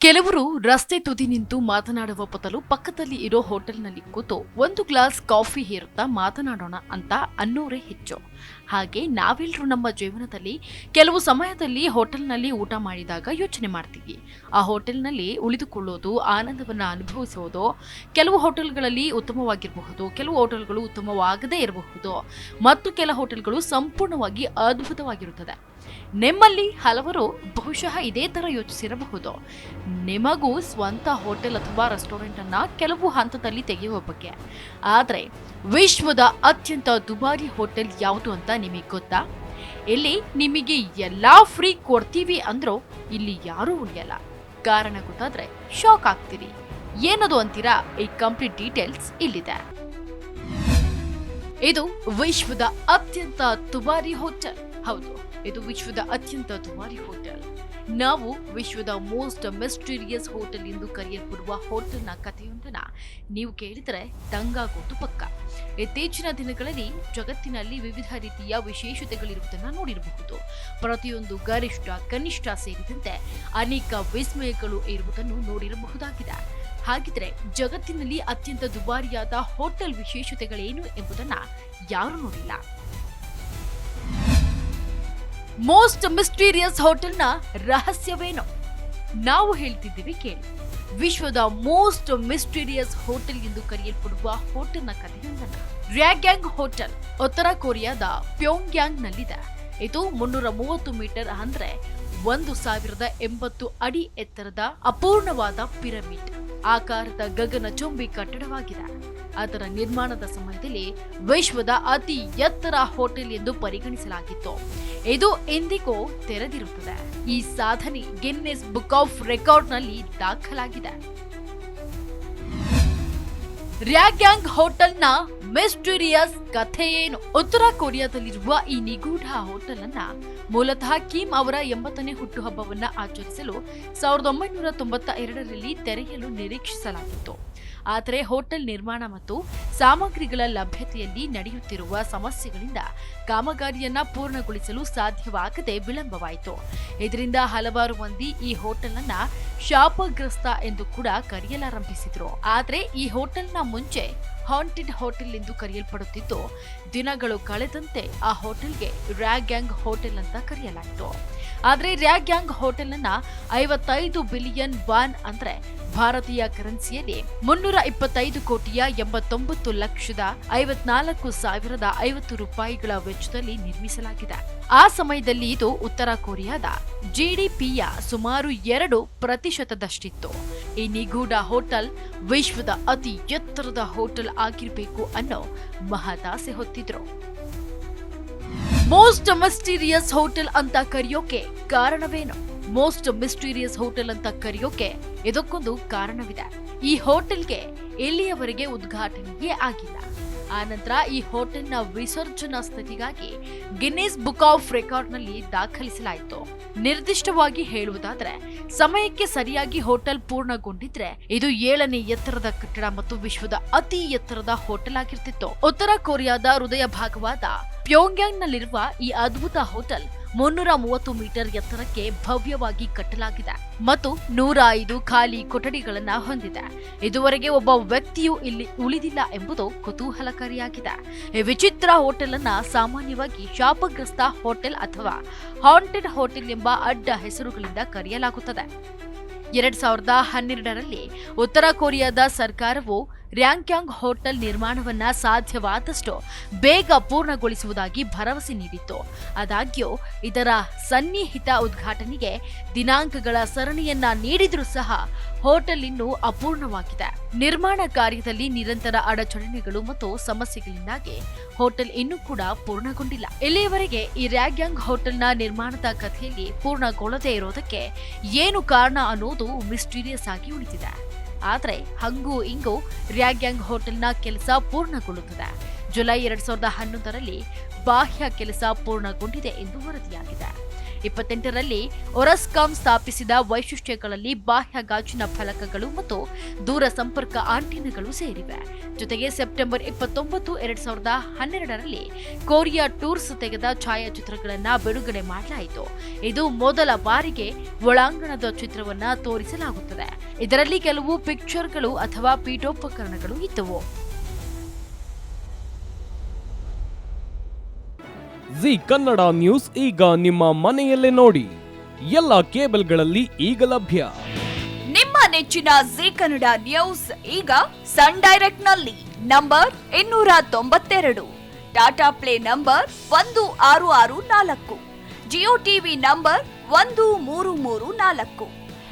ಕೆಲವರು ರಸ್ತೆ ತುದಿ ನಿಂತು ಮಾತನಾಡುವ ಬದಲು ಪಕ್ಕದಲ್ಲಿ ಇರೋ ಹೋಟೆಲ್ನಲ್ಲಿ ಕೂತು ಒಂದು ಗ್ಲಾಸ್ ಕಾಫಿ ಹೇರುತ್ತಾ ಮಾತನಾಡೋಣ ಅಂತ ಅನ್ನೋರೇ ಹೆಚ್ಚು. ಹಾಗೆ ನಾವೆಲ್ಲರೂ ನಮ್ಮ ಜೀವನದಲ್ಲಿ ಕೆಲವು ಸಮಯದಲ್ಲಿ ಹೋಟೆಲ್ನಲ್ಲಿ ಊಟ ಮಾಡಿದಾಗ ಯೋಚನೆ ಮಾಡ್ತೀವಿ. ಆ ಹೋಟೆಲ್ನಲ್ಲಿ ಉಳಿದುಕೊಳ್ಳೋದು, ಆನಂದವನ್ನು ಅನುಭವಿಸೋದು, ಕೆಲವು ಹೋಟೆಲ್ಗಳಲ್ಲಿ ಉತ್ತಮವಾಗಿರಬಹುದು, ಕೆಲವು ಹೋಟೆಲ್ಗಳು ಉತ್ತಮವಾಗದೇ ಇರಬಹುದು, ಮತ್ತು ಕೆಲ ಹೋಟೆಲ್ಗಳು ಸಂಪೂರ್ಣವಾಗಿ ಅದ್ಭುತವಾಗಿರುತ್ತದೆ. ನಿಮ್ಮಲ್ಲಿ ಹಲವರು ಬಹುಶಃ ಇದೇ ತರ ಯೋಚಿಸಿರಬಹುದು. ನಿಮಗೂ ಸ್ವಂತ ಹೋಟೆಲ್ ಅಥವಾ ರೆಸ್ಟೋರೆಂಟ್ ಅನ್ನ ಕೆಲವು ಹಂತದಲ್ಲಿ ತೆಗೆಯುವ ಬಗ್ಗೆ. ಆದರೆ ವಿಶ್ವದ ಅತ್ಯಂತ ದುಬಾರಿ ಹೋಟೆಲ್ ಯಾವುದು ಅಂತ ನಿಮಗೆ ಗೊತ್ತಾ? ಇಲ್ಲಿ ನಿಮಗೆ ಎಲ್ಲ ಫ್ರೀ ಕೊಡ್ತೀವಿ ಅಂದ್ರೂ ಇಲ್ಲಿ ಯಾರೂ ಉಳಿಯಲ್ಲ ಕಾರಣ ಗೊತ್ತಾದ್ರೆ ಶಾಕ್ ಆಗ್ತೀರಿ. ಏನದು ಅಂತೀರಾ? ಈ ಕಂಪ್ಲೀಟ್ ಡೀಟೇಲ್ಸ್ ಇಲ್ಲಿದೆ. ಇದು ವಿಶ್ವದ ಅತ್ಯಂತ ದುಬಾರಿ ಹೋಟೆಲ್ ಹೌದು, ಇದು ವಿಶ್ವದ ಅತ್ಯಂತ ದುಬಾರಿ ಹೋಟೆಲ್ ನಾವು ವಿಶ್ವದ ಮೋಸ್ಟ್ ಮಿಸ್ಟೀರಿಯಸ್ ಹೋಟೆಲ್ ಎಂದು ಕರೆಯಲ್ಪಡುವ ಹೋಟೆಲ್ನ ಕಥೆಯೊಂದನ್ನ ನೀವು ಕೇಳಿದರೆ ದಂಗಾಗೋದು ಪಕ್ಕ. ಇತ್ತೀಚಿನ ದಿನಗಳಲ್ಲಿ ಜಗತ್ತಿನಲ್ಲಿ ವಿವಿಧ ರೀತಿಯ ವಿಶೇಷತೆಗಳಿರುವುದನ್ನು ನೋಡಿರಬಹುದು. ಪ್ರತಿಯೊಂದು ಗರಿಷ್ಠ, ಕನಿಷ್ಠ ಸೇರಿದಂತೆ ಅನೇಕ ವಿಸ್ಮಯಗಳು ಇರುವುದನ್ನು ನೋಡಿರಬಹುದಾಗಿದೆ. ಹಾಗಿದ್ರೆ ಜಗತ್ತಿನಲ್ಲಿ ಅತ್ಯಂತ ದುಬಾರಿಯಾದ ಹೋಟೆಲ್ ವಿಶೇಷತೆಗಳೇನು ಎಂಬುದನ್ನ ಯಾರು ನೋಡಿಲ್ಲ. ಮೋಸ್ಟ್ ಮಿಸ್ಟೀರಿಯಸ್ ಹೋಟೆಲ್ನ ರಹಸ್ಯವೇನು? ನಾವು ಹೇಳ್ತಿದ್ದೀವಿ ಕೇಳಿ. ವಿಶ್ವದ ಮೋಸ್ಟ್ ಮಿಸ್ಟೀರಿಯಸ್ ಹೋಟೆಲ್ ಎಂದು ಕರೆಯಲ್ಪಡುವ ಹೋಟೆಲ್ನ ಕಥೆಯೊಂದನ್ನು ರ್ಯಾಗ್ಯಾಂಗ್ ಹೋಟೆಲ್ ಉತ್ತರ ಕೊರಿಯಾದ ಪ್ಯೋಂಗ್ಯಾಂಗ್ ನಲ್ಲಿದೆ ಇದು ಮುನ್ನೂರ ಮೂವತ್ತು ಮೀಟರ್ ಅಂದ್ರೆ ಒಂದು ಸಾವಿರದ ಎಂಬತ್ತು ಅಡಿ ಎತ್ತರದ ಅಪೂರ್ಣವಾದ ಪಿರಮಿಡ್. ಆಕಾರದ ಗಗನ ಚುಂಬಿ ಕಟ್ಟಡವಾಗಿದೆ. ಅದರ ನಿರ್ಮಾಣದ ಸಮಯದಲ್ಲಿ ವಿಶ್ವದ ಅತಿ ಎತ್ತರ ಹೋಟೆಲ್ ಎಂದು ಪರಿಗಣಿಸಲಾಗಿತ್ತು. ಇದು ಎಂದಿಗೂ ತೆರೆದಿರುತ್ತದೆ. ಈ ಸಾಧನೆ ಗಿನ್ನೆಸ್ ಬುಕ್ ಆಫ್ ರೆಕಾರ್ಡ್ನಲ್ಲಿ ದಾಖಲಾಗಿದೆ. ರ್ಯಾಗ್ಯಾಂಗ್ ಹೋಟೆಲ್ನ ಮಿಸ್ಟೀರಿಯಸ್ ಕಥೆ ಏನು ಉತ್ತರ ಕೊರಿಯಾದಲ್ಲಿರುವ ಈ ನಿಗೂಢ ಹೋಟೆಲ್ ಅನ್ನ ಮೂಲತಃ ಕಿಮ್ ಅವರ ಎಂಬತ್ತನೇ ಹುಟ್ಟುಹಬ್ಬವನ್ನ ಆಚರಿಸಲು ಸಾವಿರದ ಒಂಬೈನೂರ ತೊಂಬತ್ತ ಎರಡರಲ್ಲಿ ತೆರೆಯಲು ನಿರೀಕ್ಷಿಸಲಾಗಿತ್ತು. ಆದರೆ ಹೋಟೆಲ್ ನಿರ್ಮಾಣ ಮತ್ತು ಸಾಮಗ್ರಿಗಳ ಲಭ್ಯತೆಯಲ್ಲಿ ನಡೆಯುತ್ತಿರುವ ಸಮಸ್ಯೆಗಳಿಂದ ಕಾಮಗಾರಿಯನ್ನ ಪೂರ್ಣಗೊಳಿಸಲು ಸಾಧ್ಯವಾಗದೆ ವಿಳಂಬವಾಯಿತು. ಇದರಿಂದ ಹಲವಾರು ಮಂದಿ ಈ ಹೋಟೆಲ್ ಅನ್ನ ಶಾಪಗ್ರಸ್ತ ಎಂದು ಕೂಡ ಕರೆಯಲಾರಂಭಿಸಿದ್ರು. ಆದರೆ ಈ ಹೋಟೆಲ್ನ ಮುಂಚೆ ಹಾಂಟೆಡ್ ಹೋಟೆಲ್ ಎಂದು ಕರೆಯಲ್ಪಡುತ್ತಿದ್ದು ದಿನಗಳು ಕಳೆದಂತೆ ಆ ಹೋಟೆಲ್ಗೆ ರ್ಯಾಗ್ಯಾಂಗ್ ಹೋಟೆಲ್ ಅಂತ ಕರೆಯಲಾಯಿತು. ಆದ್ರೆ ರ್ಯಾಗ್ಯಾಂಗ್ ಹೋಟೆಲ್ ಅನ್ನ ಐವತ್ತೈದು ಬಿಲಿಯನ್ ಬಾನ್ ಅಂದ್ರೆ ಭಾರತೀಯ ಕರೆನ್ಸಿಯಲ್ಲಿ ಮುನ್ನೂರ ಇಪ್ಪತ್ತೈದು ಕೋಟಿಯ ಎಂಬತ್ತೊಂಬತ್ತು ಲಕ್ಷದ ಐವತ್ನಾಲ್ಕು ಸಾವಿರದ ಐವತ್ತು ರೂಪಾಯಿಗಳ ವೆಚ್ಚದಲ್ಲಿ ನಿರ್ಮಿಸಲಾಗಿದೆ. ಆ ಸಮಯದಲ್ಲಿ ಇದು ಉತ್ತರ ಕೊರಿಯಾದ ಜಿಡಿಪಿಯ ಸುಮಾರು ಎರಡು ಪ್ರತಿಶತದಷ್ಟಿತ್ತು. ಈ ನಿಗೂಢ ಹೋಟೆಲ್ ವಿಶ್ವದ ಅತಿ ಎತ್ತರದ ಹೋಟೆಲ್ ಆಗಿರಬೇಕು ಅನ್ನೋ ಮಹದಾಸೆ ಹೊತ್ತಿದ್ರು. ಮೋಸ್ಟ್ ಮಿಸ್ಟೀರಿಯಸ್ ಹೋಟೆಲ್ ಅಂತ ಕರೆಯೋಕೆ ಕಾರಣವೇನು? ಮೋಸ್ಟ್ ಮಿಸ್ಟೀರಿಯಸ್ ಹೋಟೆಲ್ ಅಂತ ಕರೆಯೋಕೆ ಇದಕ್ಕೊಂದು ಕಾರಣವಿದೆ. ಈ ಹೋಟೆಲ್ಗೆ ಎಲ್ಲಿಯವರೆಗೆ ಉದ್ಘಾಟನೆಯೇ ಆಗಿಲ್ಲ. ಆನಂತರ ಈ ಹೋಟೆಲ್ನ ವಿಸರ್ಜನಾ ಸ್ಥಿತಿಗಾಗಿ ಗಿನ್ನಿಸ್ ಬುಕ್ ಆಫ್ ರೆಕಾರ್ಡ್ನಲ್ಲಿ ದಾಖಲಿಸಲಾಯಿತು. ನಿರ್ದಿಷ್ಟವಾಗಿ ಹೇಳುವುದಾದರೆ, ಸಮಯಕ್ಕೆ ಸರಿಯಾಗಿ ಹೋಟೆಲ್ ಪೂರ್ಣಗೊಂಡಿದ್ರೆ ಇದು ಏಳನೇ ಎತ್ತರದ ಕಟ್ಟಡ ಮತ್ತು ವಿಶ್ವದ ಅತಿ ಎತ್ತರದ ಹೋಟೆಲ್ ಆಗಿರ್ತಿತ್ತು. ಉತ್ತರ ಕೊರಿಯಾದ ಹೃದಯ ಭಾಗವಾದ ಪ್ಯೋಂಗ್ಯಾಂಗ್ನಲ್ಲಿರುವ ಈ ಅದ್ಭುತ ಹೋಟೆಲ್ ಮುನ್ನೂರ ಮೂವತ್ತು ಮೀಟರ್ ಎತ್ತರಕ್ಕೆ ಭವ್ಯವಾಗಿ ಕಟ್ಟಲಾಗಿದೆ ಮತ್ತು ನೂರ ಐದು ಖಾಲಿ ಕೊಠಡಿಗಳನ್ನು ಹೊಂದಿದೆ. ಇದುವರೆಗೆ ಒಬ್ಬ ವ್ಯಕ್ತಿಯು ಇಲ್ಲಿ ಉಳಿದಿಲ್ಲ ಎಂಬುದು ಕುತೂಹಲಕಾರಿಯಾಗಿದೆ. ಈ ವಿಚಿತ್ರ ಹೋಟೆಲ್ ಅನ್ನ ಸಾಮಾನ್ಯವಾಗಿ ಶಾಪಗ್ರಸ್ತ ಹೋಟೆಲ್ ಅಥವಾ ಹಾಂಟೆಡ್ ಹೋಟೆಲ್ ಎಂಬ ಅಡ್ಡ ಹೆಸರುಗಳಿಂದ ಕರೆಯಲಾಗುತ್ತದೆ. ಎರಡ್ ಸಾವಿರದ ಹನ್ನೆರಡರಲ್ಲಿ ಉತ್ತರ ಕೊರಿಯಾದ ಸರ್ಕಾರವು ರ್ಯಾಂಕ್ಯಾಂಗ್ ಹೋಟೆಲ್ ನಿರ್ಮಾಣವನ್ನ ಸಾಧ್ಯವಾದಷ್ಟು ಬೇಗ ಪೂರ್ಣಗೊಳಿಸುವುದಾಗಿ ಭರವಸೆ ನೀಡಿತ್ತು. ಆದಾಗ್ಯೂ, ಇದರ ಸನ್ನಿಹಿತ ಉದ್ಘಾಟನೆಗೆ ದಿನಾಂಕಗಳ ಸರಣಿಯನ್ನ ನೀಡಿದರೂ ಸಹ ಹೋಟೆಲ್ ಇನ್ನೂ ಅಪೂರ್ಣವಾಗಿದೆ. ನಿರ್ಮಾಣ ಕಾರ್ಯದಲ್ಲಿ ನಿರಂತರ ಅಡಚಣೆಗಳು ಮತ್ತು ಸಮಸ್ಯೆಗಳಿಂದಾಗಿ ಹೋಟೆಲ್ ಇನ್ನೂ ಕೂಡ ಪೂರ್ಣಗೊಂಡಿಲ್ಲ. ಇಲ್ಲಿಯವರೆಗೆ ಈ ರ್ಯಾಗ್ಯಾಂಗ್ ಹೋಟೆಲ್ನ ನಿರ್ಮಾಣದ ಕಥೆಯಲ್ಲಿ ಪೂರ್ಣಗೊಳ್ಳದೇ ಇರೋದಕ್ಕೆ ಏನು ಕಾರಣ ಅನ್ನೋದು ಮಿಸ್ಟೀರಿಯಸ್ ಆಗಿ ಉಳಿದಿದೆ. ಆದ್ರೆ ಹಂಗು ಇಂಗು ರ್ಯಾಗ್ಯಾಂಗ್ ಹೋಟೆಲ್ನ ಕೆಲಸ ಪೂರ್ಣಗೊಳ್ಳುತ್ತದೆ. ಜುಲೈ ಎರಡ್ ಸಾವಿರದ ಹನ್ನೊಂದರಲ್ಲಿ ಬಾಹ್ಯ ಕೆಲಸ ಪೂರ್ಣಗೊಂಡಿದೆ ಎಂದು ವರದಿಯಾಗಿದೆ. ಇಪ್ಪತ್ತೆಂಟರಲ್ಲಿ ಒರಸ್ಕಾಂ ಸ್ಥಾಪಿಸಿದ ವೈಶಿಷ್ಟ್ಯಗಳಲ್ಲಿ ಬಾಹ್ಯ ಗಾಜಿನ ಫಲಕಗಳು ಮತ್ತು ದೂರ ಸಂಪರ್ಕ ಆಂಟಿನಗಳು ಸೇರಿವೆ. ಜೊತೆಗೆ ಸೆಪ್ಟೆಂಬರ್ ಇಪ್ಪತ್ತೊಂಬತ್ತು ಎರಡ್ ಸಾವಿರದ ಹನ್ನೆರಡರಲ್ಲಿ ಕೊರಿಯಾ ಟೂರ್ಸ್ ತೆಗೆದ ಛಾಯಾಚಿತ್ರಗಳನ್ನು ಬಿಡುಗಡೆ ಮಾಡಲಾಯಿತು. ಇದು ಮೊದಲ ಬಾರಿಗೆ ಒಳಾಂಗಣದ ಚಿತ್ರವನ್ನ ತೋರಿಸಲಾಗುತ್ತದೆ. ಇದರಲ್ಲಿ ಕೆಲವು ಪಿಕ್ಚರ್ಗಳು ಅಥವಾ ಪೀಠೋಪಕರಣಗಳು ಇದ್ದವು. ಜಿ ಕನ್ನಡ ನ್ಯೂಸ್ ಈಗ ನಿಮ್ಮ ಮನೆಯಲ್ಲೇ ನೋಡಿ. ಎಲ್ಲ ಕೇಬಲ್ಗಳಲ್ಲಿ ಈಗ ಲಭ್ಯ. ನಿಮ್ಮ ನೆಚ್ಚಿನ ಜಿ ಕನ್ನಡ ನ್ಯೂಸ್ ಈಗ ಸನ್ ಡೈರೆಕ್ಟ್ನಲ್ಲಿ ನಂಬರ್ ಇನ್ನೂರ ತೊಂಬತ್ತೆರಡು ಟಾಟಾ ಪ್ಲೇ ನಂಬರ್ ಒಂದು ಆರು ಆರು ನಾಲ್ಕು ಜಿಯೋ ಟಿವಿ ನಂಬರ್ ಒಂದು ಮೂರು ಮೂರು ನಾಲ್ಕು.